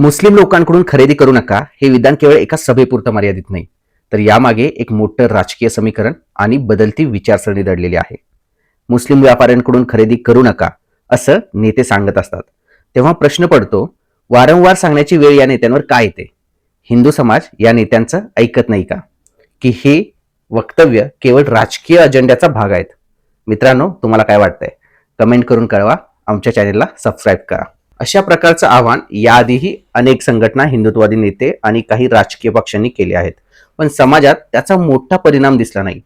मुस्लिम लोकांकडून खरेदी करू नका हे विधान केवळ एका सभेपुरतं मर्यादित नाही तर यामागे एक मोठं राजकीय समीकरण आणि बदलती विचारसरणी दडलेली आहे. मुस्लिम व्यापाऱ्यांकडून खरेदी करू नका असं नेते सांगत असतात. तेव्हा प्रश्न पडतो वारंवार सांगण्याची वेळ या नेत्यांवर काय येते? हिंदू समाज या नेत्यांचं ऐकत नाही का? की हे वक्तव्य केवळ राजकीय अजेंड्याचा भाग आहेत. मित्रांनो तुम्हाला काय वाटतंय? कमेंट करून कळवा आमच्या चॅनेलला सबस्क्राईब करा. अशा प्रकारचं आव्हान याआधीही अनेक संघटना हिंदुत्ववादी नेते आणि काही राजकीय पक्षांनी केले आहेत. पण समाजात त्याचा मोठा परिणाम दिसला नाही.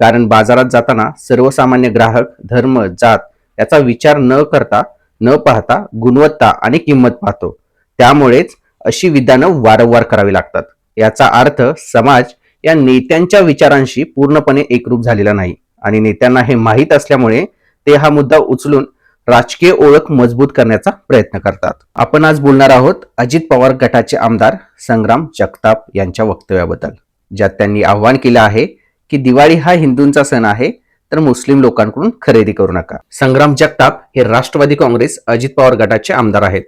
कारण बाजारात जाताना सर्वसामान्य ग्राहक धर्म जात याचा विचार न करता न पाहता गुणवत्ता आणि किंमत पाहतो. त्यामुळेच अशी विधानं वारंवार करावी लागतात. याचा अर्थ समाज या नेत्यांच्या विचारांशी पूर्णपणे एकरूप झालेला नाही. आणि नेत्यांना हे माहीत असल्यामुळे ते हा मुद्दा उचलून राजकीय ओळख मजबूत करण्याचा प्रयत्न करतात. आपण आज बोलणार आहोत अजित पवार गटाचे आमदार संग्राम जगताप यांच्या वक्तव्याबद्दल ज्यात त्यांनी आव्हान केलं आहे की दिवाळी हा हिंदूंचा सण आहे तर मुस्लिम लोकांकडून खरेदी करू नका. संग्राम जगताप हे राष्ट्रवादी काँग्रेस अजित पवार गटाचे आमदार आहेत.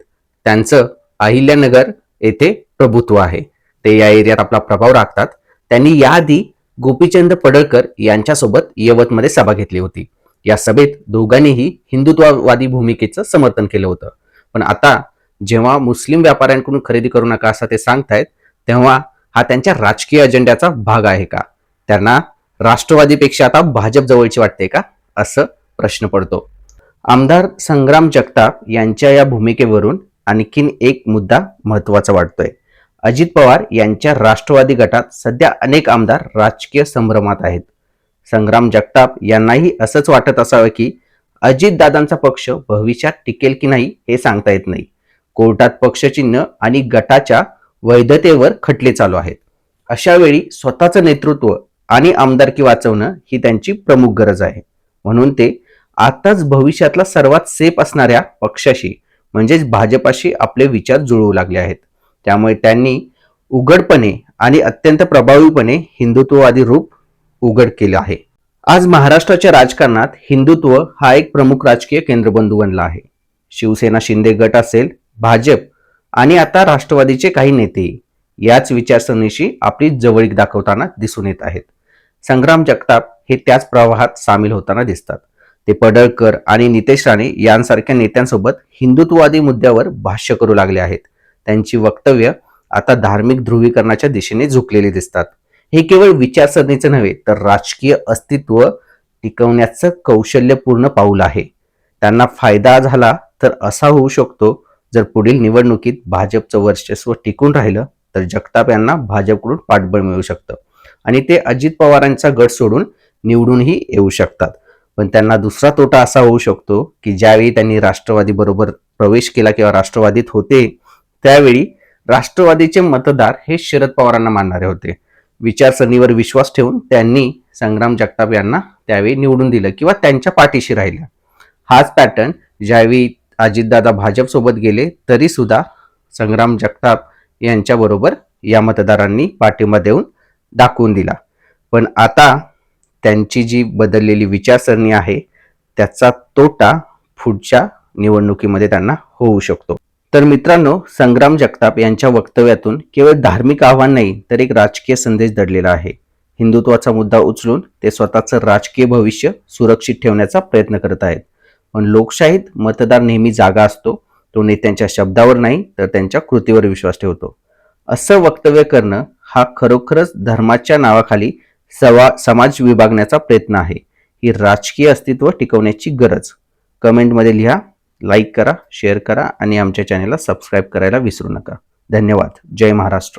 त्यांचं अहिल्यानगर येथे प्रभुत्व आहे. ते या एरियात आपला प्रभाव राखतात. त्यांनी याआधी गोपीचंद पडळकर यांच्यासोबत यवतमध्ये सभा घेतली होती. या सभेत दोघांनीही हिंदुत्ववादी भूमिकेचं समर्थन केलं होतं. पण आता जेव्हा मुस्लिम व्यापाऱ्यांकडून खरेदी करू नका असं ते सांगतायत तेव्हा हा त्यांच्या राजकीय अजेंड्याचा भाग आहे का? त्यांना राष्ट्रवादीपेक्षा आता भाजप जवळची वाटते का? असं प्रश्न पडतो. आमदार संग्राम जगताप यांच्या या भूमिकेवरून आणखीन एक मुद्दा महत्त्वाचा वाटतोय. अजित पवार यांच्या राष्ट्रवादी गटात सध्या अनेक आमदार राजकीय संभ्रमात आहेत. संग्राम जगताप यांनाही असंच वाटत असावं की अजितदादांचा पक्ष भविष्यात टिकेल की नाही हे सांगता येत नाही. कोर्टात पक्षचिन्ह आणि गटाच्या वैधतेवर खटले चालू आहेत. अशा वेळी स्वतःचं नेतृत्व आणि आमदारकी वाचवणं ही त्यांची प्रमुख गरज आहे. म्हणून ते आताच भविष्यातला सर्वात सेफ असणाऱ्या पक्षाशी म्हणजेच भाजपाशी आपले विचार जुळवू लागले आहेत. त्यामुळे त्यांनी उघडपणे आणि अत्यंत प्रभावीपणे हिंदुत्ववादी रूप उघड केलं आहे. आज महाराष्ट्राच्या राजकारणात हिंदुत्व हा एक प्रमुख राजकीय केंद्रबंधू बनला आहे. शिवसेना शिंदे गट असेल भाजप आणि आता राष्ट्रवादीचे काही नेते याच विचारसरणीशी आपली जवळीक दाखवताना दिसून येत आहेत. संग्राम जगताप हे त्याच प्रवाहात सामील होताना दिसतात. ते पडळकर आणि नितेश राणे यांसारख्या नेत्यांसोबत हिंदुत्ववादी मुद्द्यावर भाष्य करू लागले आहेत. त्यांची वक्तव्य आता धार्मिक ध्रुवीकरणाच्या दिशेने झुकलेली दिसतात. हे केवळ विचारसरणीचं नव्हे तर राजकीय अस्तित्व टिकवण्याचं कौशल्यपूर्ण पाऊल आहे. त्यांना फायदा झाला तर असा होऊ शकतो जर पुढील निवडणुकीत भाजपचं वर्चस्व टिकून राहिलं तर जगताप यांना भाजपकडून पाठबळ मिळू शकतं. आणि ते अजित पवारांचा गट सोडून निवडूनही येऊ शकतात. पण त्यांना दुसरा तोटा असा होऊ शकतो की ज्यावेळी त्यांनी राष्ट्रवादी बरोबर प्रवेश केला किंवा राष्ट्रवादीत होते त्यावेळी राष्ट्रवादीचे मतदार हे शरद पवारांना मानणारे होते. विचारसरणीवर विश्वास ठेवून त्यांनी संग्राम जगताप यांना त्यावेळी निवडून दिलं किंवा त्यांच्या पाठीशी राहिल्या हाच पॅटर्न ज्यावेळी अजितदादा भाजपसोबत गेले तरी सुद्धा संग्राम जगताप यांच्याबरोबर या मतदारांनी पाठिंबा देऊन दाखवून दिला. पण आता त्यांची जी बदललेली विचारसरणी आहे त्याचा तोटा पुढच्या निवडणुकीमध्ये त्यांना होऊ शकतो. तर मित्रांनो संग्राम जगताप यांच्या वक्तव्यातून केवळ धार्मिक आव्हान नाही तर एक राजकीय संदेश दडलेला आहे. हिंदुत्वाचा मुद्दा उचलून ते स्वतःचं राजकीय भविष्य सुरक्षित ठेवण्याचा प्रयत्न करत आहेत. पण लोकशाहीत मतदार नेहमी जागा असतो तो नेत्यांच्या शब्दावर नाही तर त्यांच्या कृतीवर विश्वास ठेवतो. असं वक्तव्य करणं हा खरोखरच धर्माच्या नावाखाली सवा समाज विभागण्याचा प्रयत्न आहे. ही राजकीय अस्तित्व टिकवण्याची गरज. कमेंटमध्ये लिहा लाईक करा शेअर करा आणि आमच्या चॅनेलला सबस्क्राईब करायला विसरू नका. धन्यवाद. जय महाराष्ट्र.